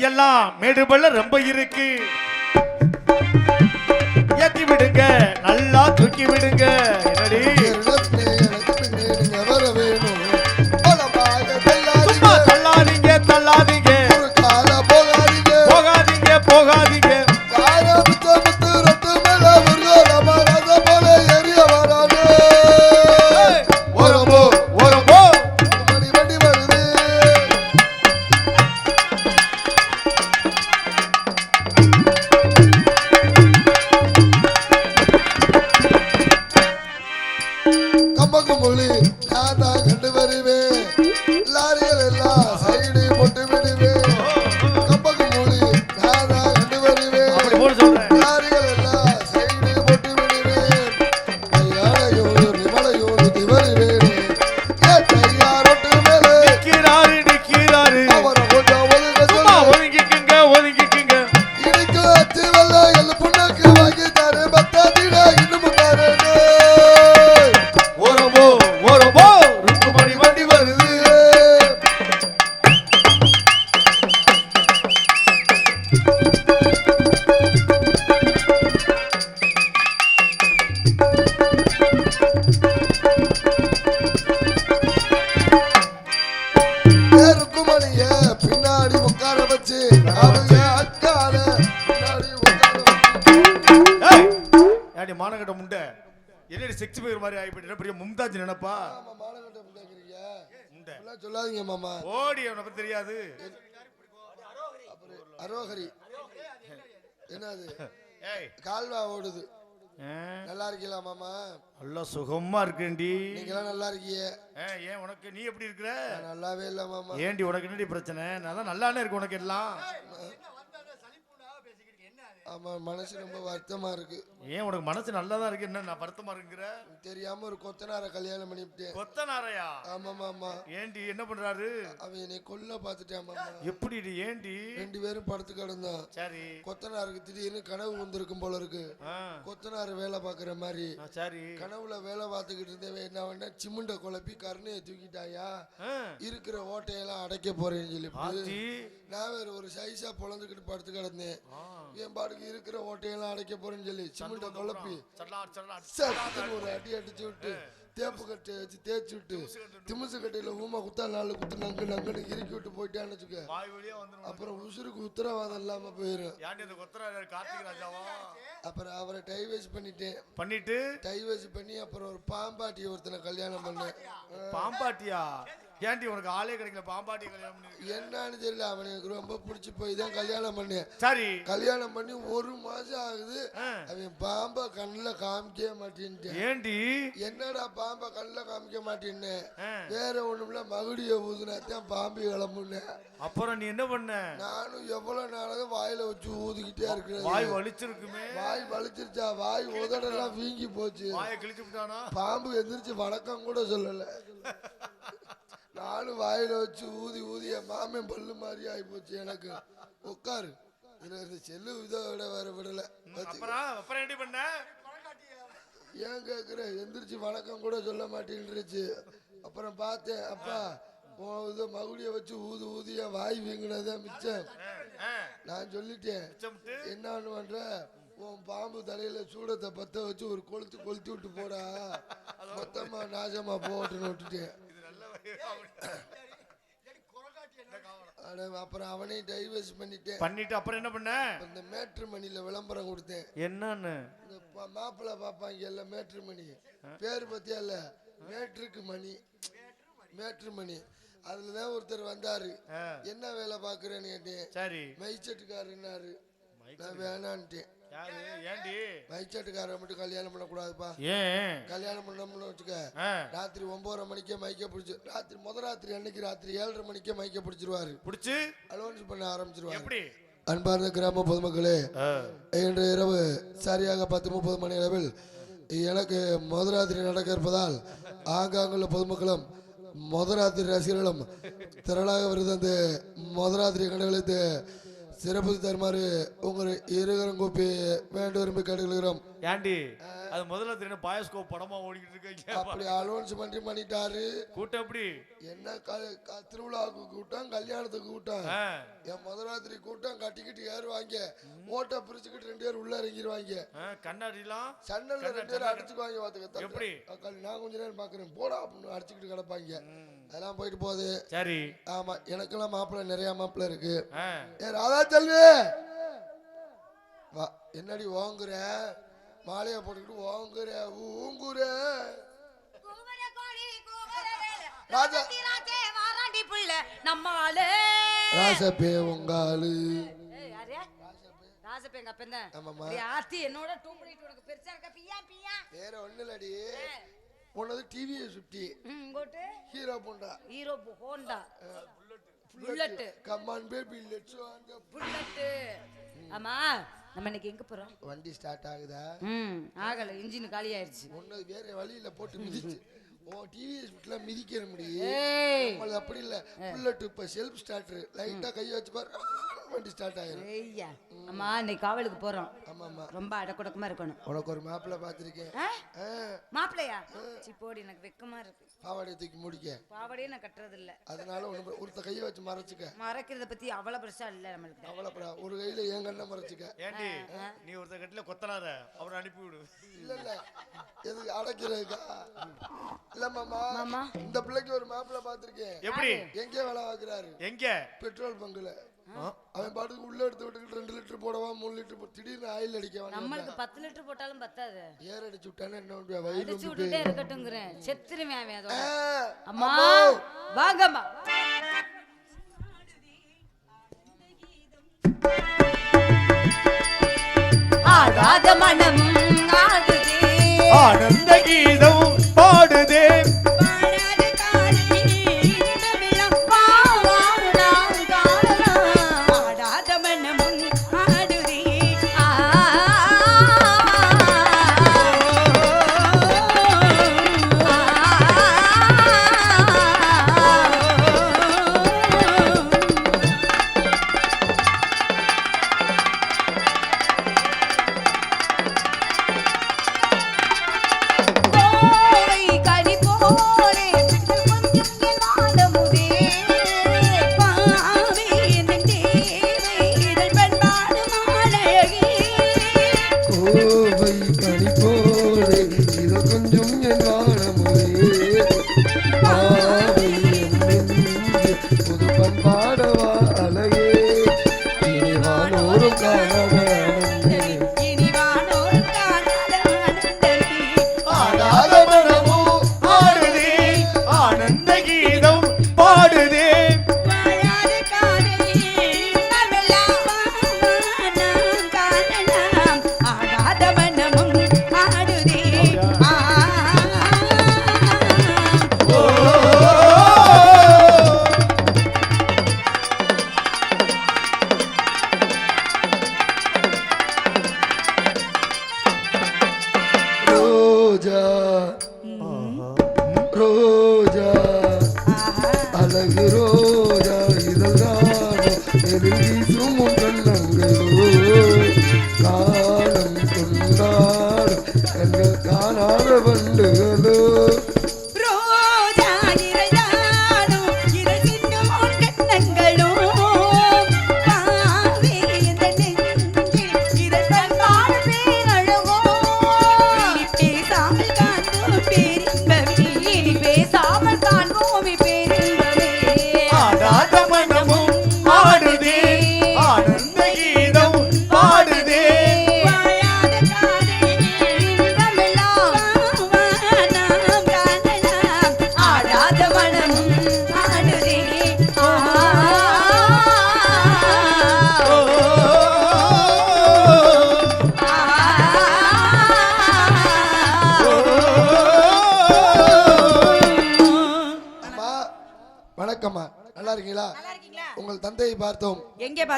எல்லாம் மேடுபள்ள ரொம்ப இருக்கு. ஏத்தி விடுங்க நல்லா தூக்கி விடுங்க. என்னடி? சிக்ஸ் ஃபைவ் மாதிரி ஆகி போயிட்டு பெரிய மும்தாஜ் நினைப்பா? சொல்லாதீங்க மாமா. ஓடி அவனை பத்தி தெரியாது. அரோகரி. என்னது? கால்வா ஓடுது. நல்லா இருக்கீங்களா மாமா? நல்லா சுகமா இருக்கேன்டி நீங்களாம் நல்லா இருக்கீங்க ஏன் உனக்கு? நீ எப்படி இருக்கிற? நல்லாவே இல்ல மாமா. ஏன்டி உனக்கு என்னடி பிரச்சனை? நான் தான் நல்லானே இருக்கு உனக்கு எல்லாம். ஆமா மனசு ரொம்ப வருத்தமா இருக்கு. ஏன் உனக்கு மனசு நல்லா தான் இருக்கு? என்ன நான் வருத்தமா இருக்குங்கிற? தெரியாம ஒரு கொத்தனார கல்யாணம் பண்ணிவிட்டேன் கொத்தனாரையா? ஆமாமா ஆமா ஏண்டி என்ன பண்றாரு? அவன் என்னை கொல்ல பார்த்துட்டான் மாமா எப்படி ஏண்டி? ரெண்டு பேரும் படுத்து கிடந்தான். சரி. கொத்தனாருக்கு திடீர்னு கனவு வந்திருக்கும் போல இருக்கு. கொத்தனார் வேலை பார்க்குற மாதிரி. சரி. கனவுல வேலை பார்த்துக்கிட்டு இருந்தவன் என்ன பண்ண சிமுண்ட குழப்பி கருணையை தூக்கிட்டாயா? இருக்கிற ஓட்டையெல்லாம் அடைக்க போறேன்னு சொல்லி நான் வேற ஒரு சைஸா பொழந்துக்கிட்டு படுத்து கிடந்தேன். என் இருக்கிற ஓட்டையெல்லாம் அடைக்க போறேன்னு சொல்லி சிமுண்ட குழப்பி ஒரு அடி அடிச்சு விட்டு தேப்பு கட்டை வச்சு தேய்ச்சி விட்டு திமுசு கட்டையில ஊமா குத்தா நாலு குத்து நங்கு நங்குன்னு இறுக்கி விட்டு போயிட்டான்னு வச்சுக்க. வாய் வழியா வந்துரும் அப்புறம் உசுருக்கு உத்தரவாதம் இல்லாம போயிடும் அப்புறம் அவரை டைவேஸ் பண்ணிட்டேன் பண்ணிட்டு? டைவேஸ் பண்ணி அப்புறம் ஒரு பாம்பாட்டி ஒருத்தனை கல்யாணம் பண்ணேன் பாம்பாட்டியா? ஏன்டி உனக்கு ஆளே கிடைக்கல? பாம்பாட்டி கல்யாணம் பண்ணி என்னன்னு தெரியல அவனுக்கு ரொம்ப பிடிச்சி போய் தான் கல்யாணம் பண்ணேன். சரி. கல்யாணம் பண்ணி ஒரு மாசம் ஆகுது. அவன் பாம்பை கண்ணில் காமிக்கவே மாட்டேன்ட்டேன். ஏண்டி என்னடா பாம்பை கண்ணில் காமிக்க மாட்டேன்னு. வேற ஒண்ணுமில்ல மகுடிய ஊதுனாத்தான் பாம்பு கிளம்புனேன். அப்புறம் நீ என்ன பண்ண? நானும் எவ்வளவு நாளாக வாயில வச்சு ஊதிக்கிட்டே இருக்கிறேன். வாய் வலிச்சிருக்குமே. வாய் வலிச்சிருச்சா? வாய் உதடெல்லாம் வீங்கி போச்சு. வாயை கிழிச்சு பாம்பு எந்திரிச்சு வணக்கம் கூட சொல்லல. நானும் வாயில வச்சு ஊதி ஊதி என் மாமன் பல்லு மாதிரி ஆகி போச்சு எனக்கு. உட்காரு இதுல இந்த செல்லு இதோட வேற விடல. ஏன் கேக்குற? எந்திரிச்சு வணக்கம் கூட சொல்ல மாட்டேன்ருச்சு. அப்புறம் பார்த்தேன் அப்பா இதை மகுடிய வச்சு ஊது ஊதி என் வாய் வீங்கினதான் மிச்சம். நான் சொல்லிட்டேன் என்னன்னு பண்ற? உன் பாம்பு தலையில சூடத்தை பத்த வச்சு ஒரு கொளுத்து கொளுத்தி விட்டு போடா. மொத்தமா நாசமா போட்டுன்னு விட்டுட்டேன். அப்புறம் அவனையும் டைவர்ஸ் பண்ணிட்டேன். பண்ணிட்டு அப்புறம் என்ன பண்ண? இந்த மேட்ரு மணில விளம்பரம் கொடுத்தேன். என்னன்னு? இந்த ப- மாப்பிள்ளை பார்ப்பாங்க இல்ல மேட்ரு மணி பேர் பத்தியா இல்ல? மேட்ருக்கு மணி. மேட்ரு மணி அதுல தான் ஒருத்தர் வந்தாரு. என்ன வேலை பாக்குறேன்னு கேட்டேன். சரி. மைச்சட்டுக்காரன்னாரு நான் வேணான்ட்டேன். ஏண்டி? மைச்சட்டுக்காரரை மட்டும் கல்யாணம் பண்ணக்கூடாதுப்பா. ஏன்? கல்யாணம் பண்ணோம்னு வச்சுக்க. ராத்திரி ஒன்பதரை மணிக்கே மைக்க பிடிச்சி ராத்திரி முத ராத்திரி அன்னைக்கு ராத்திரி ஏழரை மணிக்கே மைக்க பிடிச்சிருவாரு. புடிச்சு? அலோன்ஸ் பண்ண ஆரம்பிச்சிருவாரு. எப்படி? அன்பார்ந்த கிராம பொதுமக்களே இன்று இரவு சரியாக பத்து முப்பது மணி அளவில் எனக்கு மதுராத்திரி நடக்க இருப்பதால் ஆங்காங்குள்ள பொதுமக்களும் மதுராத்திரி ரசிகர்களும் திரளாக விருது மதுராத்திரி கண்டுகளித்து சிறப்பு தருமாறு உங்கள் இருகரம் கூப்பி வேண்டு விரும்பி கேட்டுக்கிறோம் ஏண்டி அது முதல்ல தெரியும் பாயஸ்கோப் படமா ஓடிக்கிட்டு இருக்கீங்க அப்படி அலோன்ஸ் பண்ணி பண்ணிட்டாரு. கூட்டம் எப்படி? என்ன திருவிழாவுக்கு கூட்டம் கல்யாணத்துக்கு கூட்டம். என் மதுராத்திரி கூட்டம் கட்டிக்கிட்டு ஏறுவாங்க. ஓட்டை பிரிச்சுக்கிட்டு ரெண்டு பேர் உள்ள இறங்கிடுவாங்க கண்ணாடிலாம் சன்னல்ல ரெண்டு பேரும் அடிச்சுக்குவாங்க பாத்துக்க எப்படி? நான் கொஞ்ச நேரம் பாக்குறேன் போடா அப்படின்னு அடிச்சுக்கிட்டு கிடப்பாங்க. அதெல்லாம் போயிட்டு போகுது. சரி. ஆமா எனக்கெல்லாம் மாப்பிள்ளை நிறைய மாப்பிள்ளை இருக்கு. ஏ ராதா செல்வி! வா என்னடி ஓங்குற? மாலையை போட்டுக்கிட்டு ஓங்குற ஊங்குற. ராஜா. ராஜே, வாராண்டி புள்ள, நம்ம ஆளு. ராசப்பே யாரு? ராசப்ப எங்க அப்பன் தான். ஆத்தி என்னோட உனக்கு பெருசா இருக்க? பியா பியா. வேற ஒண்ணு இல்லடி உன்னது டிவியை சுட்டி Hero bonda Hero Honda bullet come on baby let's வாங்க புல்லட்டு ஆமா நம்ம இன்னைக்கு எங்க போறோம்? வண்டி ஸ்டார்ட் ஆகுதா? ம் ஆகல இன்ஜின் காலி ஆயிருச்சு ஒண்ணு வேற வழியில போட்டு மிதிச்சு. ஓ டிவிஎஸ் வீட்டுல மிதிக்கிற முடியும் நம்மளது அப்படி இல்ல. புல்லட் இப்ப செல்ஃப் ஸ்டார்டர் லைட்டா கைய வச்சு பாரு. வண்டி ஸ்டார்ட் ஆயிரும். ஐயா அம்மா இன்னைக்கு காவலுக்கு போறோம். ஆமா ஆமா ரொம்ப அடக்குடக்கமா இருக்கணும். உனக்கு ஒரு மாப்பிள்ளை ஆ? ஆ, மாப்பிள்ளையா? சி போடி எனக்கு வெக்கமா இருக்கு. பாவாடை தூக்கி முடிக்க. பாவடையே நான் கட்டுறது இல்ல அதனால ஒண்ணு ஒருத்த கைய வச்சு மறைச்சுக்க. மறைக்கிறத பத்தி அவ்வளவு பெருசா இல்ல நம்மளுக்கு. கவலைப்படா ஒரு கையில என் கண்ணை மறைச்சுக்க. ஏண்டி நீ ஒருத்தர் கட்டில கொத்தனார அவரை அனுப்பி விடு. இல்ல இல்ல. எதுக்கு அடைக்கிறதுக்கா? இல்ல மாமா. மாமா. இந்த பிள்ளைக்கு ஒரு மாப்பிள்ளை பார்த்திருக்கேன். எப்படி? எங்கே வேலை பார்க்கறாரு? எங்க? பெட்ரோல் பங்குல. அவன் பாட்டுக்கு உள்ள எடுத்து விட்டுக்கிட்டு ரெண்டு லிட்டர் போடவா மூணு லிட்டர் போ திடீர்னு ஆயில் அடிக்க நம்மளுக்கு பத்து லிட்டர் போட்டாலும் பத்தாது. ஏர் அடிச்சு விட்டானே என்ன வயிறு அடிச்சு விட்டுட்டே இருக்கட்டுங்கிறேன் செத்துருவேன் அவன் அதோட. அம்மா வாங்கம்மா. ஆடாத மனம் ஆடுதே ஆனந்த கீதம். அழகிறோ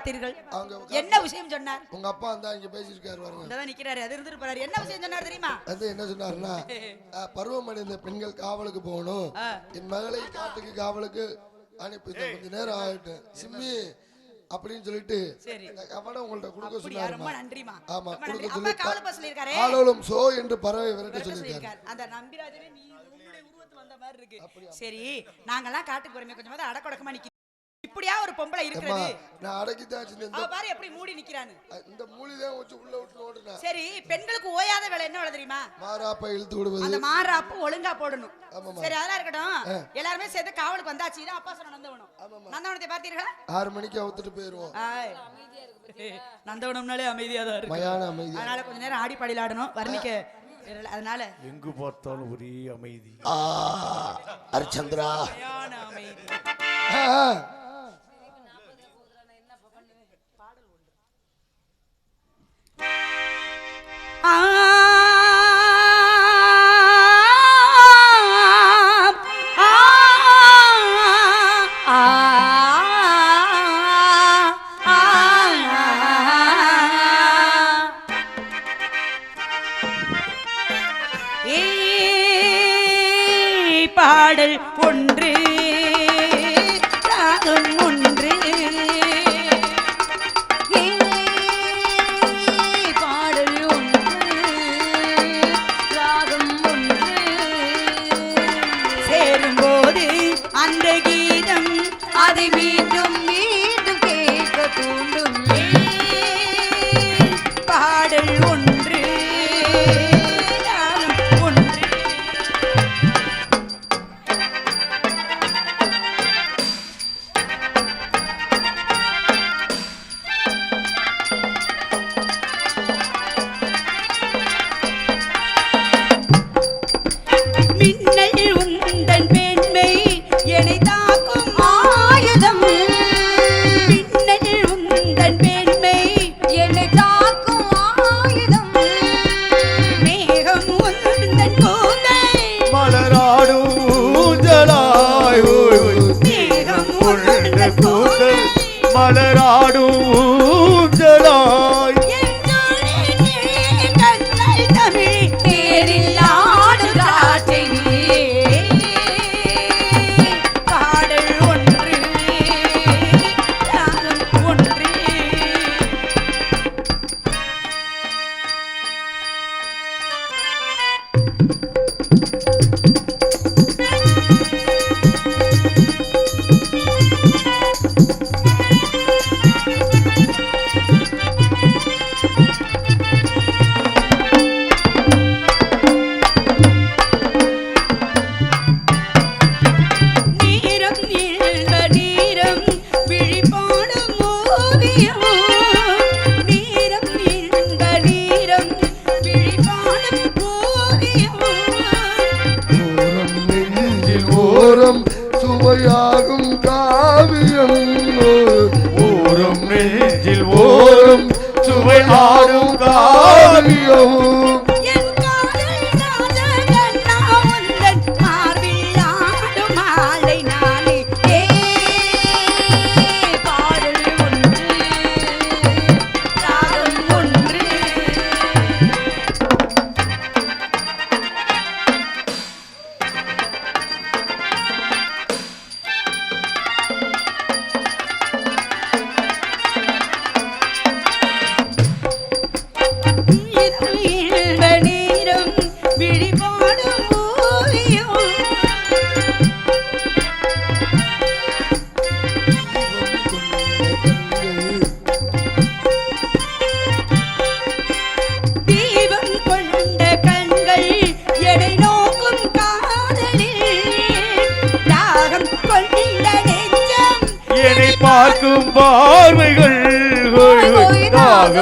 பார்த்தீர்கள் என்ன விஷயம் சொன்னார்? உங்க அப்பா வந்தா இங்க பேசியிருக்காரு பாருங்க. இங்கதான் நிக்கிறாரு அது இருந்துட்டு போறாரு. என்ன விஷயம் சொன்னார் தெரியுமா? வந்து என்ன சொன்னாருன்னா பருவமடைந்த பெண்கள் காவலுக்கு போகணும். என் மகளை காட்டுக்கு காவலுக்கு அனுப்பி கொஞ்ச நேரம் ஆகட்டும். சிம்மி அப்படின்னு சொல்லிட்டு கவனம் உங்கள்ட்ட கொடுக்க நன்றிமா ஆமா கொடுக்க சொல்லிருக்காரே ஆளோளும் சோ என்று பறவை விரட்ட அந்த நம்பிராஜனே நீ உன்னுடைய உருவத்துல வந்த மாதிரி இருக்கு. சரி நாங்கெல்லாம் காட்டுக்கு போறோமே. கொஞ்சமாவது அடக்கொடக்கமா நிக்க இப்படியா ஒரு பொம்பளை இருக்கிறது? நான் அடக்கித்தான் வச்சிருந்தேன். அவ இந்த- பாரு எப்படி மூடி நிக்கிறான்னு. இந்த மூலிதான் வச்சு உள்ள விட்டு ஓடுனேன் சரி பெண்களுக்கு ஓயாத வேலை என்ன வேலை தெரியுமா? மாறாப்பா இழுத்து விடுவது. அந்த மாறாப்பு ஒழுங்கா போடணும். சரி அதெல்லாம் இருக்கட்டும். எல்லாருமே சேர்த்து காவலுக்கு வந்தாச்சு. இதான் அப்பா சொன்ன நந்தவனம். நந்தவனத்தை பார்த்தீர்களா? ஆறு மணிக்கு அவுத்துட்டு போயிருவோம். நந்தவனம்னாலே அமைதியா தான் இருக்கு. மயான அமைதி. அதனால கொஞ்ச நேரம் ஆடி பாடியில் ஆடணும் வர்ணிக்க. அதனால. எங்கு பார்த்தாலும் ஒரே அமைதி. ஆ அரிச்சந்திரா. அமைதி. பாடல் ஒன்று பூக்கள் மலராடும்.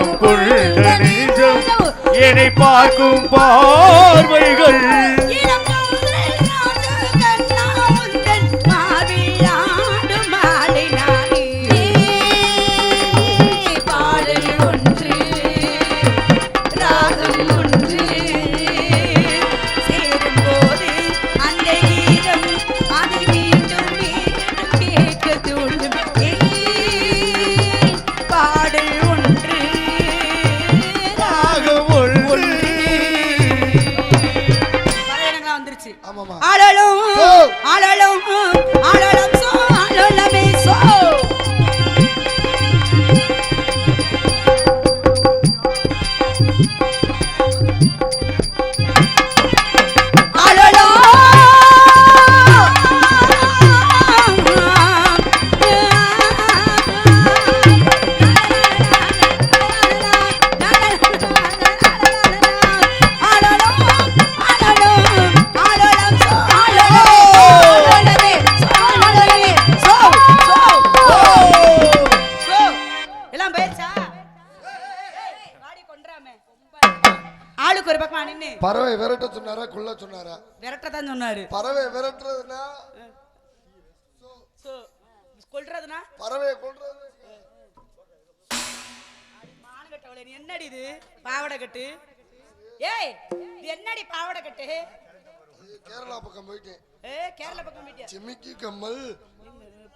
கொண்ட நெஞ்சம் என்னை பார்க்கும் பார்வைகள். பறவையை மானகட்டவளே நீ என்னடி இது? பாவடை கட்டு ஏய் இது என்னடி பாவடை கட்டு கேரளா பக்கம் போயிட்டேன். ஏ கேரள பக்கம் போயிட்டியா? சிமிக்கி கம்மல்.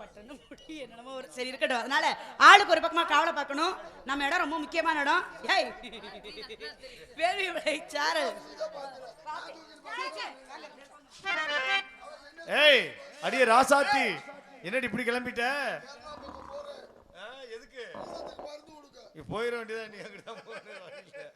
பட்டன்னு முடி என்னமோ ஒரு சரி இருக்கட்டும். அதனால ஆளுக்கு ஒரு பக்கமா காவலை பார்க்கணும். நம்ம இடம் ரொம்ப முக்கியமான இடம். ஏய் வேள்வி விளை சாரு ஏய் அடியே ராசாத்தி. என்னடி இப்படி கிளம்பிட்ட? ஆ, எதுக்கு? போயிட வேண்டியதா? நீ அங்கிட்ட போற வழியில.